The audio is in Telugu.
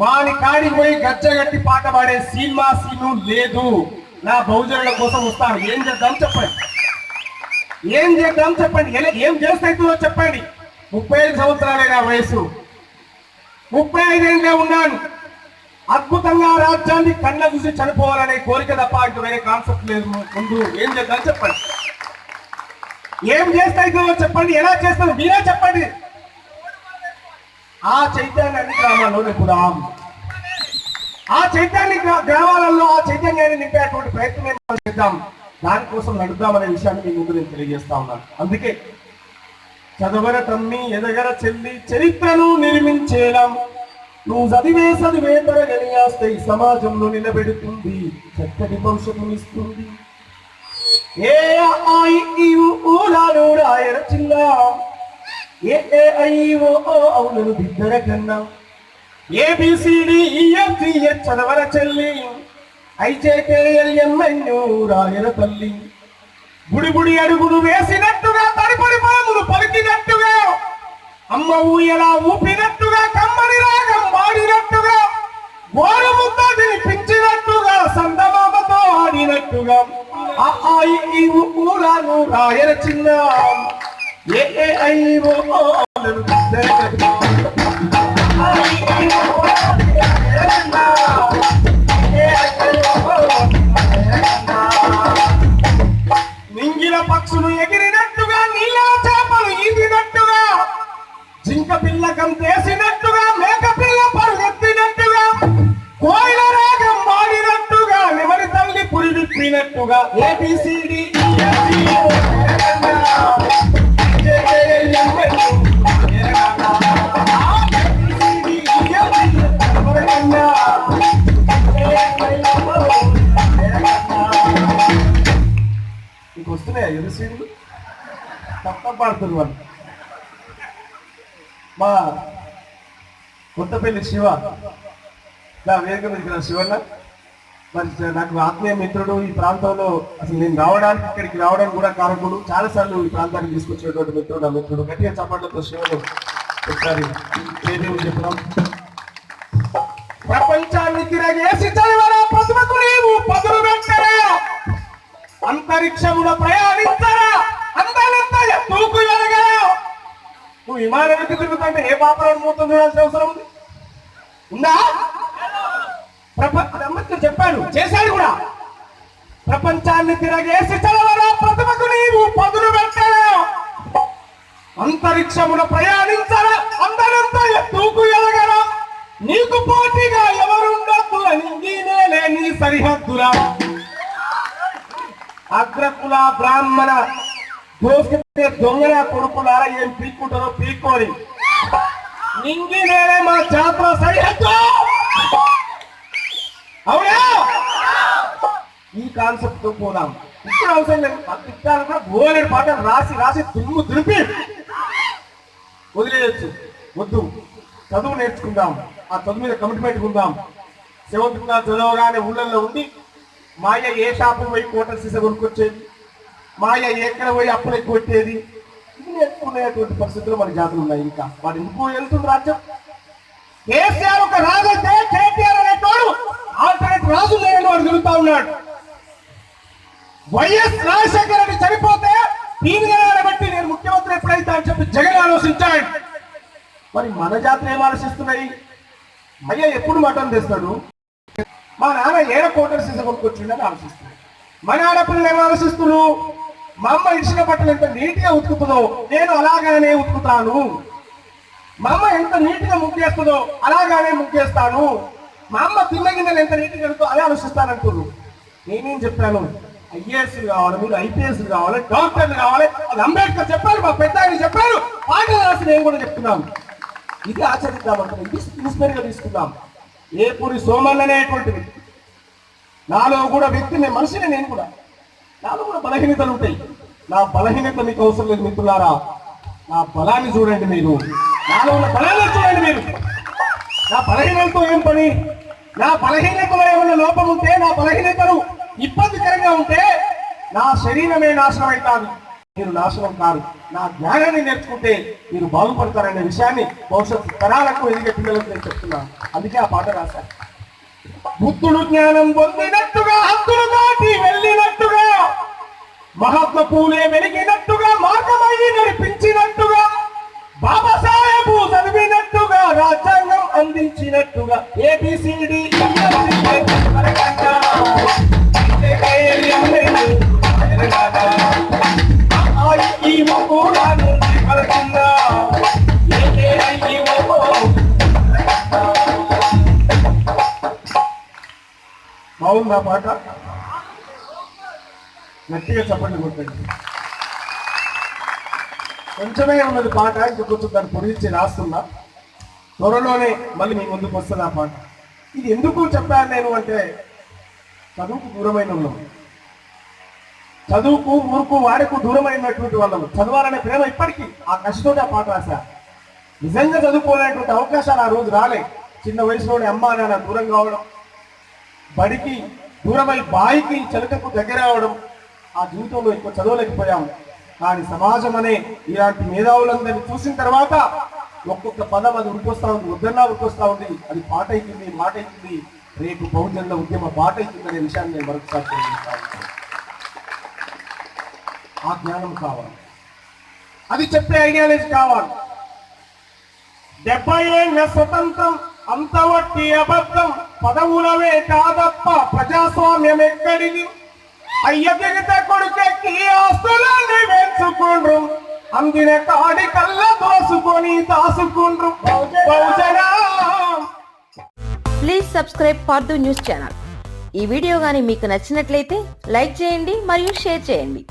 వాని కాడికి పోయి గచ్చగట్టి పాట పాడే సినిమా సీను లేదు. నా బహుజనుల కోసం వస్తాను. ఏం చేద్దాం చెప్పండి. ఏం చేద్దాం చెప్పండి. ఎలా- ఏం చేస్తాయితుందో చెప్పండి. ముప్పై ఐదు సంవత్సరాలే నా వయసు. ముప్పై ఐదేళ్ళే ఉన్నాను. అద్భుతంగా రాజ్యాన్ని కళ్ళ చూసి చనిపోవాలనే కోరిక తప్ప ఇంక వేరే కాన్సెప్ట్ లేదు. ముందు ఏం చేద్దాం చెప్పండి. ఏం చేస్తాయితుందో చెప్పండి. ఎలా చేస్తాను మీరే చెప్పండి. ఆ చైతన్యాన్ని గ్రామాల్లో నింపుదాం. ఆ చైతన్య గ్రామాలలో ఆ చైతన్యాన్ని నింపేటువంటి ప్రయత్నం చేద్దాం. దానికోసం నడుద్దామనే విషయాన్ని మీ ముందు నేను తెలియజేస్తా ఉన్నాను. అందుకే చదవర తమ్మి ఎదగర చెల్లి చరిత్రను నిర్మించేలా నువ్వు చదివే చదివే తరగని ఈ సమాజంలో నిలబెడుతుంది చక్కటి భవిష్యత్తునిస్తుంది ఏ అమ్మాయి ఈ చిల్లా ఏ ఓ అవులను బిద్దర కన్నా ఏబిసిడి చదవర చెల్లి ఐజేకేఎల్ఎంఎన్యు రాయల తల్లి బుడి అడుగులు వేసినట్టుగా తడిపడి పాములు పలికినట్టుగా అమ్మ ఊయలా ఊపినట్టుగా కమ్మని రాగం వాడినట్టుగా గోరు ముద్ద తినిపించినట్టుగా సందమామతో ఆడినట్టుగా ఆ ఊరాను రాయల చిన్న ఏ పక్షులు ఎగిరినట్టుగా నీళ్ళ చేపలు ఈదినట్టుగా జింక పిల్ల కంపేసినట్టుగా మేక పిల్ల పరుగెత్తినట్టుగా కోయిల రాగం మాడినట్టుగా ఎవరి తల్లి పురిదిప్పినట్టుగా ఏబిసిడి వస్తున్నాయా. ఎరుసీలు తప్ప పాడుతుంది వాళ్ళు. మా కొత్తపల్లి శివ నా వేదిక మీద ఇక్కడ శివన్న. మరి నాకు ఆత్మీయ మిత్రుడు ఈ ప్రాంతంలో అసలు నేను రావడానికి ఇక్కడికి రావడానికి కూడా కారకుడు. చాలా సార్లు ఈ ప్రాంతానికి తీసుకొచ్చినటువంటి మిత్రుడు నా మిత్రుడు గట్టిగా చప్పట్లతో శివను ఒకసారి ఏదేమి ప్రపంచాన్ని తిరగేసి అంతరిక్షములో ప్రయాణించరా? అందాలంతా ఎత్తుకు ఎదగరా నువ్వు విమానానికి తిరుగుతుంటే ఏ పాపలను మూతం చూడాల్సిన అవసరం ఉంది? ఉందా? ప్రపంచ చెప్పాడు చేశాడు కూడా. ప్రపంచాన్ని తిరగేసి చదవరా? ప్రతిభకు నీవు పదులు పెట్టరా? అంతరిక్షమున ప్రయాణించరా? అందరంతా ఎత్తుకు ఎదగరా నీకు పోటీగా ఎవరుండద్దు అని నేనే నీ సరిహద్దురా. అగ్రకుల బ్రాహ్మణ దోసుకుంటే దొంగల కొడుకులారా ఏం పీక్కుంటారో పీక్కోని నింగి నేనే మా జాతర సరిహద్దు! అవునా? ఈ కాన్సెప్ట్తో పోదాం. ఇప్పుడు అవసరం లేదు. తిట్టాలి కూడా పాటలు రాసి రాసి తుమ్ము దులిపి వదిలేయచ్చు. వద్దు. చదువు నేర్చుకుందాం. ఆ చదువు మీద కమిట్మెంట్ ఉందాం. సెవెంత్ క్లాస్ చదవగానే ఊళ్ళల్లో ఉండి మాయ ఏ షాపు పోయి కోటల సీస కొనుక్కొచ్చేది? మాయ ఎక్కడ పోయి అప్పులు ఎక్కువ పెట్టేది? ఇది నేర్చుకునేటువంటి పరిస్థితులు మన జాతులు ఉన్నాయి ఇంకా. వాడు ఎందుకు వెళ్తుంది రాజ్యం? కేసీఆర్ ఒక రాజు అయితే కేటీఆర్ అనేటోడు ఆల్టర్నేట్ రాజు లేని వాడు తిరుగుతా ఉన్నాడు. వైఎస్ రాజశేఖర రెడ్డి చనిపోతే దీని బట్టి నేను ముఖ్యమంత్రి ఎప్పుడైతే అని చెప్పి జగన్ ఆలోచించాడు. మరి మన జాతులు ఏం ఆలోచిస్తున్నాయి? అయ్యా ఎప్పుడు మటన్ తెస్తాడు? మా నాన్న ఏడ కోటర్ సీస కొనుక్కొచ్చిండని ఆలోచిస్తున్నాడు మన ఆడపిల్లలు ఏం ఆలోచిస్తున్నారు? మా అమ్మ ఇచ్చిన బట్టలు ఎంత నీట్గా ఉతుకుతుందో నేను అలాగానే ఉతుకుతాను. మా అమ్మ ఎంత నీట్గా ముగ్గేస్తుందో అలాగానే ముగ్గేస్తాను మా అమ్మ తిన్న గిన్నెలు ఎంత నీట్గా కడుతో అదే ఆలోచిస్తానంటున్నారు. నేనేం చెప్పాను? ఐఏఎస్ కావాలి మీరు ఐపీఎస్ కావాలి డాక్టర్లు కావాలి. అది అంబేద్కర్ చెప్పారు మా పెద్ద ఆయన చెప్పారు. పాటలు రాసి నేను కూడా చెప్తున్నాను. ఇది ఆచరిద్దాం అంటే ఇది ఇన్స్పైర్గా తీసుకుందాం. ఏపూరి సోమన్ అనేటువంటి వ్యక్తి నాలో కూడా వ్యక్తిని మనిషిని నేను కూడా. నాలో కూడా బలహీనతలు ఉంటాయి. నా బలహీనత మీకు అవసరం లేదు మిత్రులారా. నా బలాన్ని చూడండి మీరు. నాలో ఉన్న బలాన్ని చూడండి మీరు. నా బలహీనతతో ఏం పని? నా బలహీనతలో ఏమైనా లోపం ఉంటే నా బలహీనతలు ఇబ్బందికరంగా ఉంటే నా శరీరమే నాశనం అవుతుంది. మీరు నాశనం కారు. నా జ్ఞానాన్ని నేర్చుకుంటే మీరు బాగుపడతారనే విషయాన్ని భవిష్యత్తు తరాలకు ఎదిగే పిల్లలకు నేను చెప్తున్నాను అందుకే ఆ పాట రాశాను. బుద్ధుడు జ్ఞానం పొందినట్టుగా హక్కులు దాటి వెళ్ళినట్టుగా మహాత్మ పూలే వెలిగినట్టుగా మార్గమయ్యి నడిపించినట్టుగా బాబాసాహెబు చదివినట్టుగా రాజ్యాంగం అందించినట్టుగా ఏబిసిడి బాగుందా పాట గట్టిగా చెప్పండి కొట్టండి కొంచెమే ఉన్నది పాట ఇంకా కొంచెం దాన్ని పొడిగించి రాస్తున్నా. త్వరలోనే మళ్ళీ మీ ముందుకు వస్తుంది ఆ పాట. ఇది ఎందుకు చెప్పాను నేను అంటే చదువుకు దూరమైన ఉన్నాం చదువుకు ఊరుకు వాడకు దూరమైనటువంటి వాళ్ళము చదవాలనే ప్రేమ ఇప్పటికీ ఆ కష్టంతో ఆ పాట రాశా. నిజంగా చదువుకోలేనటువంటి అవకాశాలు ఆ రోజు రాలే. చిన్న వయసులోనే అమ్మ నాన్న దూరం కావడం బడికి దూరమై బాయికి చిలకకు దగ్గర అవడం ఆ జీవితంలో ఎక్కువ చదవలేకపోయాము. కానీ సమాజం అనే ఇలాంటి మేధావులందరినీ చూసిన తర్వాత ఒక్కొక్క పదం అది ఉరికొస్తా ఉంది వద్దన్నా ఉరికొస్తా ఉంది అది పాట అవుతుంది మాట అవుతుంది రేపు బహుజనుల ఉద్యమ పాట అవుతుంది అనే విషయాన్ని నేను మరొకసారి ఆ జ్ఞానం కావాలి. అది చెప్పే ఐడియాలజీ కావాలి. డెబ్బై ఏళ్ళ స్వతంత్రం అంత వట్టి అబద్ధం పదవులవే కాదప్ప ప్రజాస్వామ్యం ఎక్కడిది అయ్య దిగిత కొడుకెక్కి ఆస్తులన్నీ వేసుకుండ్రు. అందిన కాడి కళ్ళ దోసుకొని దాసుకుండ్రు. ప్లీజ్ సబ్స్క్రైబ్ పార్దు న్యూస్ ఛానల్ ఈ వీడియో కానీ మీకు నచ్చినట్లయితే లైక్ చేయండి మరియు షేర్ చేయండి.